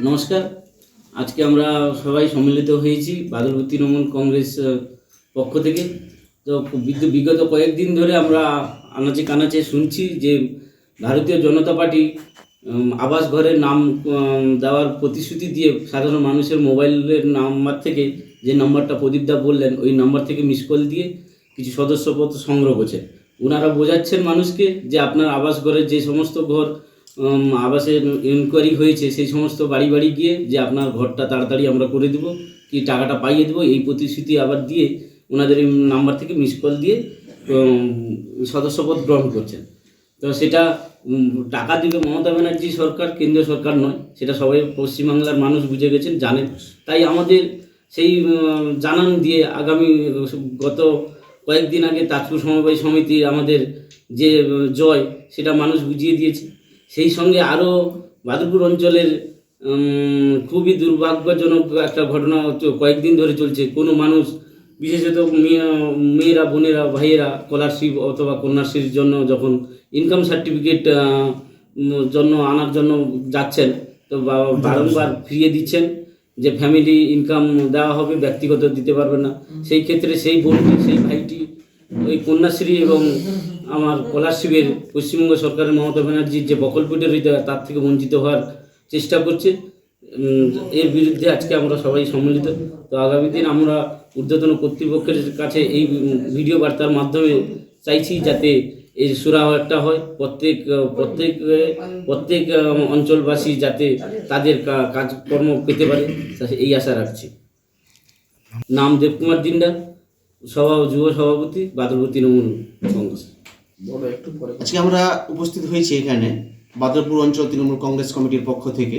নমস্কার। আজকে আমরা সবাই সম্মিলিত হয়েছি বাদলপুর তৃণমূল কংগ্রেস পক্ষ থেকে। তো বিগ- বিগত কয়েকদিন ধরে আমরা আনাচে কানাচে শুনছি যে ভারতীয় জনতা পার্টি আবাস ঘরের নাম দেওয়ার প্রতিশ্রুতি দিয়ে সাধারণ মানুষের মোবাইলের নাম্বার থেকে যে নাম্বারটা প্রদীপদা বললেন, ওই নাম্বার থেকে মিস কল দিয়ে কিছু সদস্যপত্র সংগ্রহ করছেন ওনারা বোঝাচ্ছেন মানুষকে যে আপনার আবাস ঘরের যে সমস্ত ঘর আবাসের ইনকোয়ারি হয়েছে, সেই সমস্ত বাড়ি বাড়ি গিয়ে যে আপনার ঘরটা তাড়াতাড়ি আমরা করে দেবো, কি টাকাটা পাইয়ে দেবো, এই প্রতিশ্রুতি আবার দিয়ে ওনাদের নাম্বার থেকে মিস কল দিয়ে সদস্যপদ গ্রহণ করছেন। তো সেটা টাকা দিবে মমতা ব্যানার্জি সরকার, কেন্দ্রীয় সরকার নয়, সেটা সবাই পশ্চিমবাংলার মানুষ বুঝে গেছেন, জানেন। তাই আমাদের সেই জানান দিয়ে আগামী, গত কয়েকদিন আগে তাজপুর সমবায় সমিতির আমাদের যে জয়, সেটা মানুষ বুঝিয়ে দিয়েছে। সেই সঙ্গে আরও বাদুরপুর অঞ্চলের খুবই দুর্ভাগ্যজনক একটা ঘটনা কয়েকদিন ধরে চলছে। কোনো মানুষ, বিশেষত মেয়ে- মেয়েরা, বোনেরা, ভাইয়েরা স্কলারশিপ অথবা কন্যাশ্রীর জন্য যখন ইনকাম সার্টিফিকেট জন্য আনার জন্য যাচ্ছেন, তো বারংবার ফিরিয়ে দিচ্ছেন যে ফ্যামিলি ইনকাম দেওয়া হবে, ব্যক্তিগত দিতে পারবে না। সেই ক্ষেত্রে সেই বোনটি, সেই ভাইটি ওই কন্যাশ্রী এবং আমার স্কলারশিপের পশ্চিমবঙ্গ সরকারের মমতা ব্যানার্জির যে প্রকল্পটি রয়েছে, তার থেকে বঞ্চিত হওয়ার চেষ্টা করছে। এর বিরুদ্ধে আজকে আমরা সবাই সম্মিলিত। তো আগামী দিন আমরা ঊর্ধ্বতন কর্তৃপক্ষের কাছে এই ভিডিও বার্তার মাধ্যমে চাইছি যাতে এই সুরাহ একটা হয়। প্রত্যেক প্রত্যেক প্রত্যেক অঞ্চলবাসী যাতে তাদের কাজকর্ম পেতে পারে। এই আশা রাখছি। নাম দেবকুমার দিন্ডা সভা, যুব সভাপতি বাদলপুর তৃণমূল কংগ্রেস আজকে আমরা উপস্থিত হয়েছি এখানে বাদরপুর অঞ্চল তৃণমূল কংগ্রেস কমিটির পক্ষ থেকে।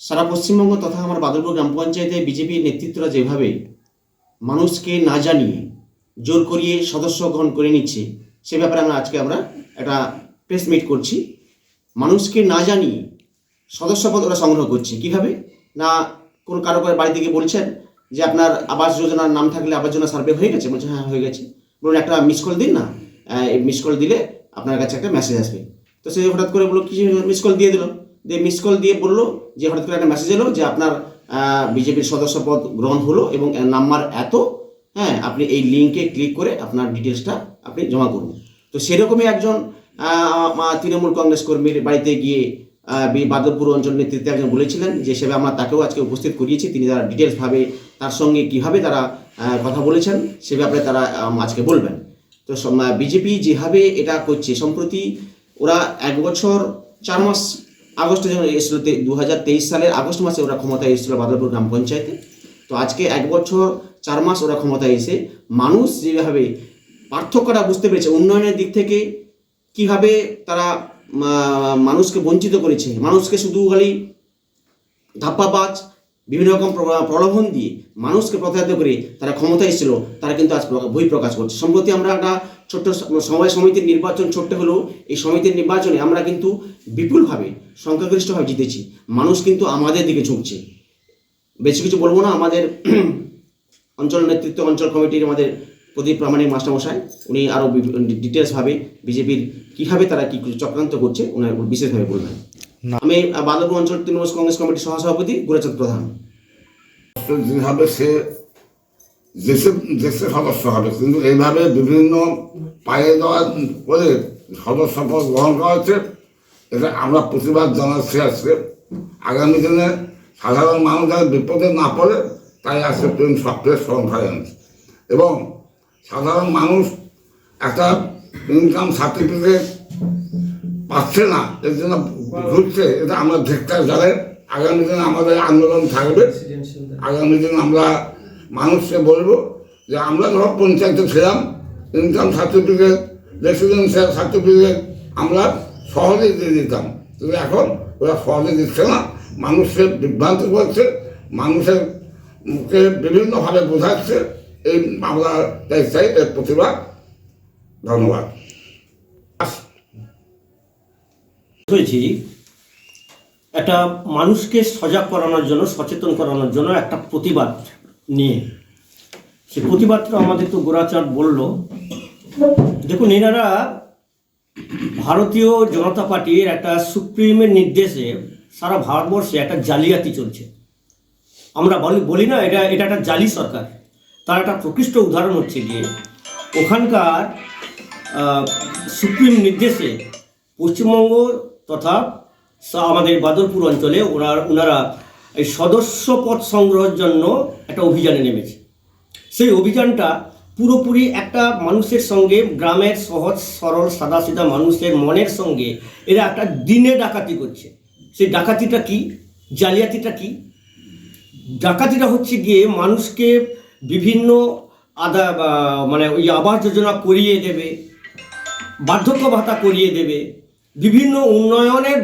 সারা পশ্চিমবঙ্গ তথা আমার বাদরপুর গ্রাম পঞ্চায়েতে বিজেপির নেতৃত্বরা যেভাবে মানুষকে না জানিয়ে জোর করিয়ে সদস্য গ্রহণ করে নিচ্ছে, সে ব্যাপারে আমরা আজকে আমরা একটা প্রেস মিট করছি। মানুষকে না জানিয়ে সদস্যপদ ওরা সংগ্রহ করছে। কীভাবে? না কোনো কারও কারও বাড়ি থেকে বলছেন যে আপনার আবাস যোজনার নাম থাকলে আবাস যোজনা সার্ভে হয়ে গেছে? বলছে হ্যাঁ হয়ে গেছে। বলুন, একটা মিস কল দিন না। মিস কল দিলে আপনার কাছে একটা মেসেজ আসবে। তো সে হঠাৎ করে বলল কি মিস কল দিয়ে দিল? দিয়ে মিস কল দিয়ে বলল যে হঠাৎ করে একটা মেসেজ এলো যে আপনার বিজেপির সদস্য পদ গ্রহণ হলো এবং নাম্বার এত হ্যাঁ আপনি এই লিঙ্কে ক্লিক করে আপনার ডিটেলসটা আপনি জমা করুন। তো সেরকমই একজন তৃণমূল কংগ্রেস কর্মীর বাড়িতে গিয়ে আহ, বি- বাদলপুর অঞ্চল নেতৃত্বে একজন বলেছিলেন যে সেভাবে আমরা তাকেও আজকে উপস্থিত করিয়েছি। তিনি তারা ডিটেলসভাবে তার সঙ্গে কীভাবে তারা কথা বলেছেন সে ব্যাপারে তারা আজকে বলবেন। তো বিজেপি যেভাবে এটা করছে, সম্প্রতি ওরা এক বছর চার মাস আগস্টে যখন এসেছিল দু হাজার তেইশ সালের আগস্ট মাসে ওরা ক্ষমতায় এসেছিল বাদলপুর গ্রাম পঞ্চায়েতে। তো আজকে এক বছর চার মাস ওরা ক্ষমতায় এসে মানুষ যেভাবে পার্থক্যটা বুঝতে পেরেছে, উন্নয়নের দিক থেকে কীভাবে তারা মানুষকে বঞ্চিত করেছে, মানুষকে শুধু খালি ধাপ্পাবাজ বিভিন্ন রকম প্র- প্রলোভন দিয়ে মানুষকে প্রতারিত করে তারা ক্ষমতায় এসেছিল, তারা কিন্তু আজ বই প্রকাশ করছে। সম্প্রতি আমরা একটা ছোট্ট সময় সমিতির নির্বাচন ছোট্ট হলেও এই সমিতির নির্বাচনে আমরা কিন্তু বিপুলভাবে সংখ্যাগরিষ্ঠভাবে জিতেছি। মানুষ কিন্তু আমাদের দিকে ঝুঁকছে। বেশি কিছু বলব না, আমাদের অঞ্চল নেতৃত্ব, অঞ্চল কমিটির আমাদের প্রদীপ প্রামাণিক মাস্টারমশাই, উনি আরও ডিটেলসভাবে বিজেপির কীভাবে তারা কী চক্রান্ত করছে, ওনার বিশেষভাবে বলবেন। আমি আহ, অঞ্চল তৃণমূল কংগ্রেস কমিটির সহসভাপতি গুরুচাঁদ প্রধান। যেভাবে সে দেশে দেশের সদস্য হবে। কিন্তু এইভাবে বিভিন্ন পায়ে দেওয়া করে সদস্য গ্রহণ করা হচ্ছে এটা আমরা প্রতিবাদ জানাচ্ছি আজকে। আগামী দিনে সাধারণ মানুষ যাতে বিপদে না পড়ে তাই আজকে প্রেম সক্রিয় কনফারেন্স এবং সাধারণ মানুষ একটা ইনকাম সার্টিফিকেট পাচ্ছে না এর জন্য ঘুরছে, এটা আমরা দেখতে জানাই আগামী দিনে আমাদের আন্দোলন থাকবে, আগামী দিন আমরা মানুষকে বলব যে আমরা ধরো পঞ্চায়েতে ছিলাম, ইনকাম সার্টিফিকেট, রেসিডেন্সিয়াল সার্টিফিকেট আমরা সহজেই দিয়ে দিতাম। কিন্তু এখন ওরা সহজে দিচ্ছে না, মানুষকে বিভ্রান্ত করছে, মানুষের মুখে বিভিন্নভাবে বোঝাচ্ছে, এই তাই চাই প্রতিবাদ। ধন্যবাদ। হয়েছি, একটা মানুষকে সজাগ করানোর জন্য, সচেতন করানোর জন্য একটা প্রতিবাদ নিয়ে। সে প্রতিবাদটা আমাদের তো গোড়াচাঁদ বলল। দেখুন, এনারা ভারতীয় জনতা পার্টির একটা সুপ্রিমের নির্দেশে সারা ভারতবর্ষে একটা জালিয়াতি চলছে। আমরা বলি বলি না, এটা এটা একটা জালি সরকার। তার একটা প্রকৃষ্ট উদাহরণ হচ্ছে গিয়ে, ওখানকার সুপ্রিম নির্দেশে পশ্চিমবঙ্গ তথা আমাদের বাদলপুর অঞ্চলে ওনার, ওনারা এই সদস্য পদ সংগ্রহের জন্য একটা অভিযানে নেমেছে। সেই অভিযানটা পুরোপুরি একটা মানুষের সঙ্গে, গ্রামের সহজ, সরল, সাদাসিধা মানুষের মনের সঙ্গে এরা একটা দিনে ডাকাতি করছে। সেই ডাকাতিটা কি? জালিয়াতিটা কি? ডাকাতিটা হচ্ছে গিয়ে মানুষকে বিভিন্ন আদা মানে ওই আবাস যোজনা করিয়ে দেবে, বার্ধক্য ভাতা করিয়ে দেবে বিভিন্ন উন্নয়নের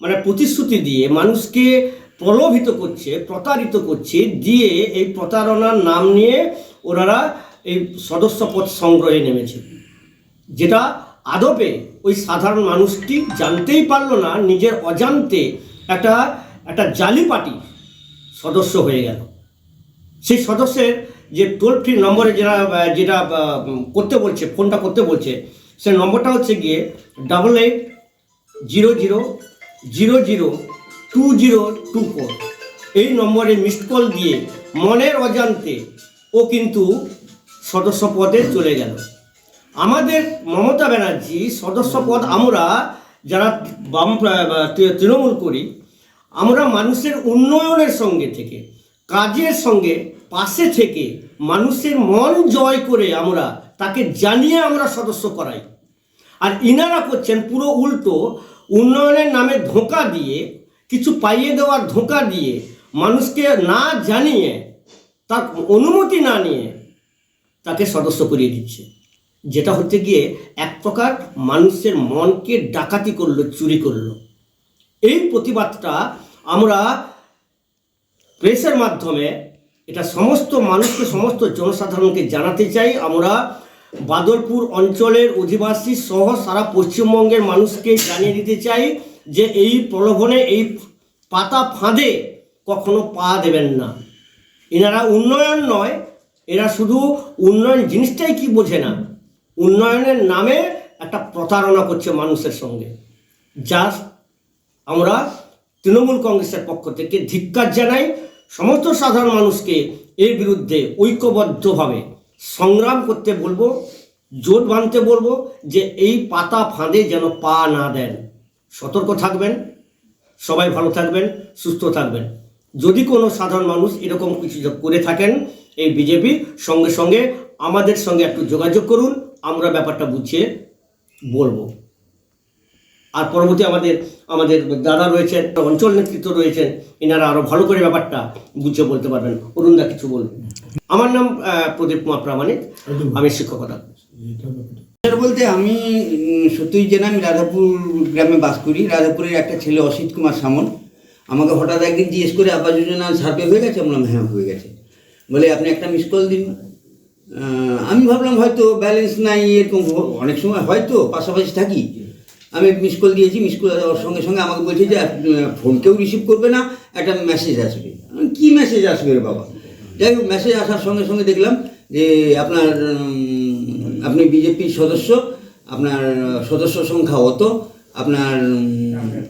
মানে প্রতিশ্রুতি দিয়ে মানুষকে প্রলোভিত করছে, প্রতারিত করছে, দিয়ে এই প্রতারণার নাম নিয়ে ওনারা এই সদস্য পদ সংগ্রহে নেমেছে। যেটা আদপে ওই সাধারণ মানুষটি জানতেই পারল না, নিজের অজান্তে একটা একটা জালি পার্টি সদস্য হয়ে গেল। সেই সদস্যের যে টোল ফ্রি নম্বরে যেটা যেটা করতে বলছে, ফোনটা করতে বলছে, সেই নম্বরটা হচ্ছে গিয়ে double eight zero zero zero zero, two zero, two four. এই নম্বরে মিসড কল দিয়ে মনের অজান্তে ও কিন্তু সদস্য পদে চলে গেল। আমাদের মমতা ব্যানার্জি সদস্য পদ আমরা যারা বাম তৃণমূল করি, আমরা মানুষের উন্নয়নের সঙ্গে থেকে, কাজের সঙ্গে পাশে থেকে মানুষের মন জয় করে আমরা তাকে জানিয়ে আমরা সদস্য করাই। আর ইনারা করছেন পুরো উল্টো উন্নয়নের নামে ধোঁকা দিয়ে, কিছু পাইয়ে দেওয়ার ধোঁকা দিয়ে মানুষকে না জানিয়ে, তার অনুমতি না নিয়ে তাকে সদস্য করিয়ে দিচ্ছে। যেটা হচ্ছে গিয়ে এক প্রকার মানুষের মনকে ডাকাতি করল, চুরি করল। এই প্রতিবাদটা আমরা প্রেসের মাধ্যমে এটা সমস্ত মানুষকে, সমস্ত জনসাধারণকে জানাতে চাই। আমরা বাদলপুর অঞ্চলের অধিবাসী সহ সারা পশ্চিমবঙ্গের মানুষকে জানিয়ে দিতে চাই যে এই প্রলোভনে, এই পাতা ফাঁদে কখনো পা দেবেন না। এনারা উন্নয়ন নয়, এরা শুধু উন্নয়ন জিনিসটাই কি বোঝে না? উন্নয়নের নামে একটা প্রতারণা করছে মানুষের সঙ্গে। যা আমরা তৃণমূল কংগ্রেসের পক্ষ থেকে ধিক্কার জানাই, সমস্ত সাধারণ মানুষকে এর বিরুদ্ধে ঐক্যবদ্ধভাবে সংগ্রাম করতে বলব, জোট বাঁধতে বলব যে এই পাতা ফাঁদে যেন পা না দেন। সতর্ক থাকবেন, সবাই ভালো থাকবেন, সুস্থ থাকবেন। যদি কোনো সাধারণ মানুষ এরকম কিছু করে থাকেন, এই বিজেপি সঙ্গে সঙ্গে আমাদের সঙ্গে একটু যোগাযোগ করুন, আমরা ব্যাপারটা বুঝিয়ে বলব। আর পরবর্তী আমাদের আমাদের দাদা রয়েছেন, অঞ্চল নেতৃত্ব রয়েছেন, এনারা আরও ভালো করে ব্যাপারটা বুঝে বলতে পারবেন। অরুণদা কিছু বলবেন আমার নাম প্রদীপ কুমার প্রামাণিক। আমি শিক্ষকতা বলতে আমি সত্যই জেনে আমি রাধাপুর গ্রামে বাস করি। রাধাপুরের একটা ছেলে অসিত কুমার সামল আমাকে হঠাৎ একদিন জিজ্ঞেস করে আবাস যোজনা সার্ভে হয়ে গেছে? বললাম হ্যাঁ হয়ে গেছে। বলে আপনি একটা মিস কল দিন। আমি ভাবলাম হয়তো ব্যালেন্স নাই এরকম অনেক সময় হয়তো পাশাপাশি থাকি। আমি মিস কল দিয়েছি মিস কল দেওয়ার সঙ্গে সঙ্গে আমাকে বলছে যে ফোন কেউ রিসিভ করবে না একটা মেসেজ আসবে। কি মেসেজ আসবে রে বাবা? যাই হোক মেসেজ আসার সঙ্গে সঙ্গে দেখলাম যে আপনার আপনি বিজেপির সদস্য, আপনার সদস্য সংখ্যা অত, আপনার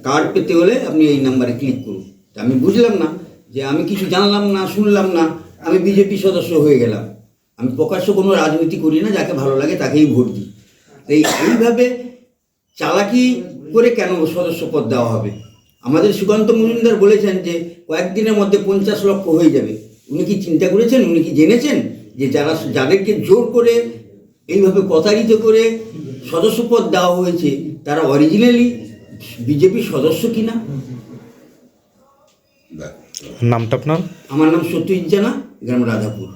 কার্ড পেতে হলে আপনি এই নাম্বারে ক্লিক করুন। আমি বুঝলাম না যে আমি কিছু জানলাম না, শুনলাম না, আমি বিজেপি সদস্য হয়ে গেলাম। আমি প্রকাশ্য কোনো রাজনীতি করি না, যাকে ভালো লাগে তাকেই ভোট দিই। এই, এইভাবে চালাকি করে কেন সদস্য পদ দেওয়া হবে? আমাদের সুকান্ত মজুমদার বলেছেন যে কয়েকদিনের মধ্যে পঞ্চাশ লক্ষ হয়ে যাবে। উনি কি চিন্তা করেছেন? উনি কি জেনেছেন যে যারা যাদেরকে জোর করে এইভাবে প্রতারিত করে সদস্যপদ দেওয়া হয়েছে তারা অরিজিনালি বিজেপির সদস্য কিনা? নামটা আপনার? আমার নাম সত্যজিৎ জানা গ্রাম রাধাপুর।